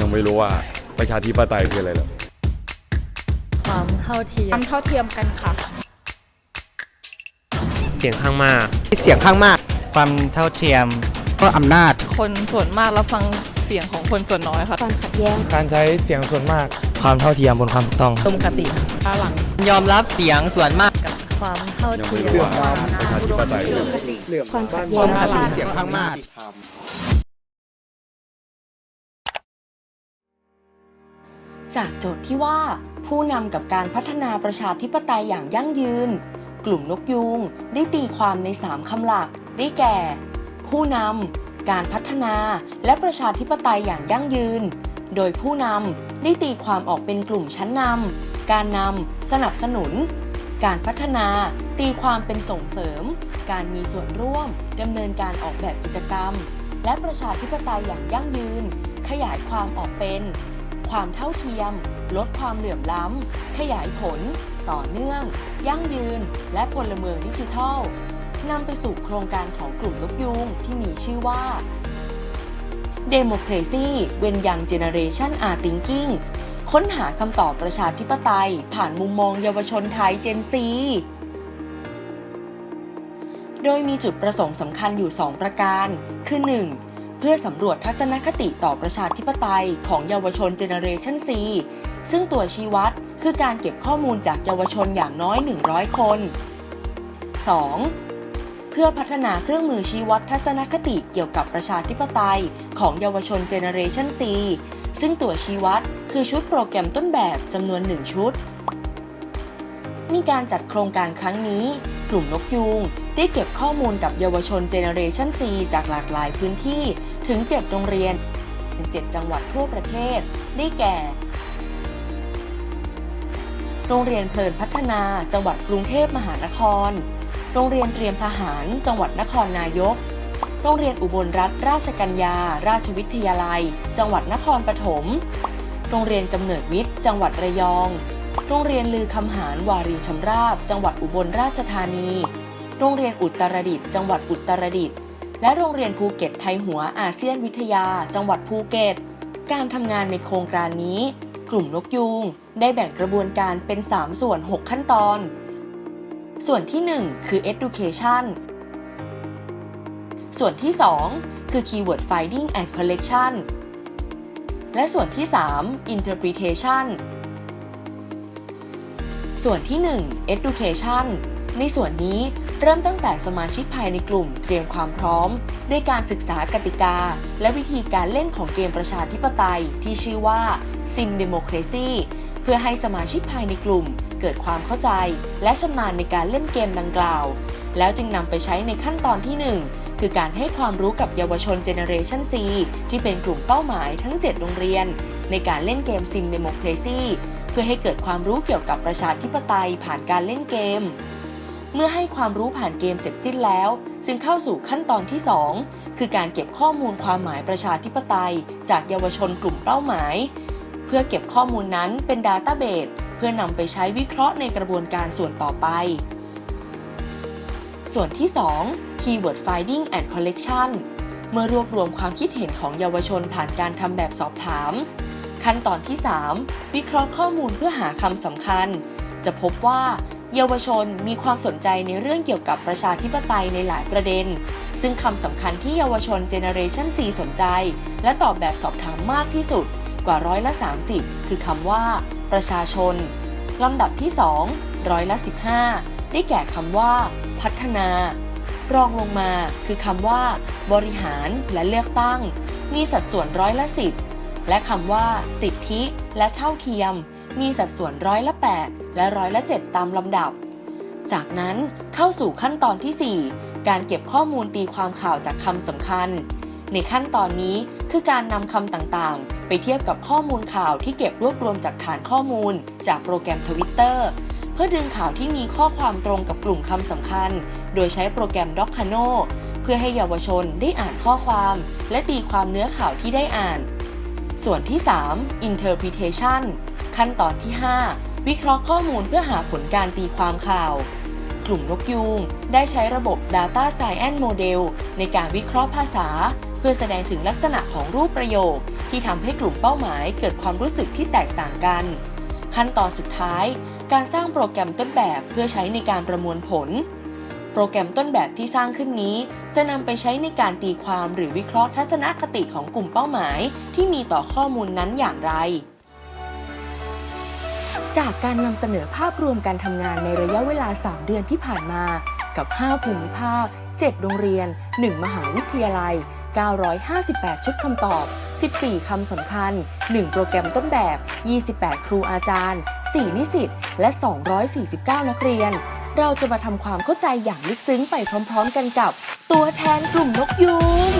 ยังไม่รู้ว่าประชาธิปไตยคืออะไรหรอกความเท่าเทียคมวามเท่าเทียมกันค่ะ เสียงข้างมาก เสียงข้างมาก ความเท่าเทียมก็อำนาจ คนส่วนมากรับฟังเสียงของคนส่วนน้อยค่ะความขัดแย้งการใช้เสียงส่วนมาก ความเท่าเทียมบนความถูกต้อง ตรงกติหลัง ยอมรับเสียงส่วนมาก ความเท่ายังเทีไม่ยรู้มว่าประชาธิปไตยคืออะไร ความขัดคแย้วามงขัดแย้ง เสียงข้างมาก จากโจทย์ที่ว่า ผู้นำกับการพัฒนาประชาธิปไตยอย่างยั่งยืน กลุ่มนกยูงได้ตีความใน 3 คำหลัก ได้แก่ ผู้นำการพัฒนาและประชาธิปไตยอย่างยั่งยืน โดยผู้นำได้ตีความออกเป็นกลุ่มชั้นนำการนำสนับสนุน การพัฒนาตีความเป็นส่งเสริม การมีส่วนร่วมดำเนินการออกแบบกิจกรรม และประชาธิปไตยอย่างยั่งยืน ขยายความออกเป็น ความเท่าเทียม ลดความเหลื่อมล้ำ ขยายผล ต่อเนื่อง ยั่งยืน และพลเมืองดิจิทัลนำไปสู่โครงการของกลุ่มนกยูงที่มีชื่อว่า Democracy When Young Generation Are Thinking ค้นหาคำตอบประชาธิปไตย ผ่านมุมมองเยาวชนไทย Gen Z โดยมีจุดประสงค์สำคัญอยู่ 2 ประการ คือ 1. เพื่อสำรวจทัศนคติต่อประชาธิปไตยของเยาวชนเจเนเรชัน C ซึ่งตัวชี้วัดคือการเก็บข้อมูลจากเยาวชนอย่างน้อย 100 คน 2. เพื่อพัฒนาเครื่องมือชี้วัดทัศนคติเกี่ยวกับประชาธิปไตยของเยาวชนเจเนเรชัน C ซึ่งตัวชี้วัดคือชุดโปรแกรมต้นแบบจำนวน 1 ชุดมีการจัดโครงการครั้งนี้ กลุ่มนกยูงได้เก็บข้อมูลกับเยาวชนเจเนเรชัน C จากหลากหลายพื้นที่ถึง 7 โรงเรียน 7 จังหวัดทั่วประเทศ ได้แก่ โรงเรียนเพลินพัฒนา จังหวัดกรุงเทพมหานคร โรงเรียนเตรียมทหาร จังหวัดนครนายก โรงเรียนอุบลรัฐราชกัญญา ราชวิทยาลัย จังหวัดนครปฐม โรงเรียนกำเนิดวิทย์ จังหวัดระยอง โรงเรียนลือคำหารวารินชำราบ จังหวัดอุบลราชธานี โรงเรียนอุตรดิตถ์จังหวัดอุตรดิตถ์และโรงเรียนภูเก็ตไทยหัวอาเซียนวิทยา จังหวัดภูเก็ต การทำงานในโครงการนี้ กลุ่มนกยูงได้แบ่งกระบวนการเป็น 3 ส่วน 6 ขั้นตอน ส่วนที่ 1 คือ education ส่วนที่ 2 คือ keyword finding and collection และส่วนที่ 3 interpretation ส่วนที่ 1 education ในส่วนนี้เริ่มตั้งแต่สมาชิกภายในกลุ่มเตรียมความพร้อม ด้วยการศึกษากติกา และวิธีการเล่นของเกมประชาธิปไตยที่ชื่อว่า Sim Democracy เพื่อให้สมาชิกภายในกลุ่ม เกิดความเข้าใจ และชำนาญในการเล่นเกมดังกล่าว แล้วจึงนำไปใช้ในขั้นตอนที่ 1 คือการให้ความรู้กับเยาวชนเจเนเรชัน C ที่เป็นกลุ่มเป้าหมายทั้ง 7 โรงเรียน ในการเล่นเกม Sim Democracy เพื่อให้เกิดความรู้เกี่ยวกับประชาธิปไตยผ่านการเล่นเกม เมื่อให้ความรู้ผ่านเกมเสร็จสิ้นแล้ว จึงเข้าสู่ขั้นตอนที่ 2 คือการเก็บข้อมูลความหมายประชาธิปไตย จากเยาวชนกลุ่มเป้าหมาย เพื่อเก็บข้อมูลนั้นเป็นดาต้าเบสเพื่อนำไปใช้วิเคราะห์ในกระบวนการส่วนต่อไป ส่วนที่ 2 Keyword Finding and Collection เมื่อรวบรวมความคิดเห็นของเยาวชนผ่านการทำแบบสอบถาม ขั้นตอนที่ 3 วิเคราะห์ข้อมูลเพื่อหาคำสำคัญ จะพบว่าเยาวชนมีความสนใจในเรื่องเกี่ยวกับประชาธิปไตยในหลายประเด็น ซึ่งคำสำคัญที่เยาวชนเจเนเรชัน C สนใจ และตอบแบบสอบถามมากที่สุดกว่าร้อยละ 30 คือคำว่า ประชาชน ลำดับที่ 2 ร้อยละ 15 ได้แก่คำว่า พัฒนา รองลงมาคือคำว่า บริหารและเลือกตั้ง มีสัดส่วนร้อยละ 10 และคำว่า สิทธิและเท่าเทียม มีสัดส่วนร้อยละ8และร้อยละ7ตามลำดับ จากนั้นเข้าสู่ขั้นตอนที่ 4 การเก็บข้อมูลตีความข่าวจากคำสำคัญ ในขั้นตอนนี้คือการนำคำต่างๆ ไปเทียบกับข้อมูลข่าวที่เก็บรวบรวมจากฐานข้อมูล จากโปรแกรมทวิตเตอร์เพื่อดึงข่าวที่มีข้อความตรงกับกลุ่มคำสำคัญ โดยใช้โปรแกรม Docano เพื่อให้เยาวชนได้อ่านข้อความ และตีความเนื้อข่าวที่ได้อ่าน ส่วนที่ 3 interpretation ขั้นตอนที่ 5 วิเคราะห์ข้อมูลเพื่อหาผลการตีความข่าว กลุ่มนกยูงได้ใช้ระบบ Data Science Model ในการวิเคราะห์ภาษา เพื่อแสดงถึงลักษณะของรูปประโยค ที่ทำให้กลุ่มเป้าหมายเกิดความรู้สึกที่แตกต่างกัน ขั้นตอนสุดท้าย การสร้างโปรแกรมต้นแบบเพื่อใช้ในการประมวลผล โปรแกรมต้นแบบที่สร้างขึ้นนี้ จะนำไปใช้ในการตีความหรือวิเคราะห์ทัศนคติของกลุ่มเป้าหมาย ที่มีต่อข้อมูลนั้นอย่างไร จากการนำเสนอภาพรวมการทำงานในระยะเวลา 3 เดือนที่ผ่านมา กับ 5 ภูมิภาค 7 โรงเรียน 1 มหาวิทยาลัย 958 ชุดคำตอบ 14 คำสำคัญ 1 โปรแกรมต้นแบบ 28 ครูอาจารย์ 4 นิสิต และ 249 นักเรียน เราจะมาทำความเข้าใจอย่างลึกซึ้งไปพร้อม ๆ กันกับ ตัวแทนกลุ่มนกยูง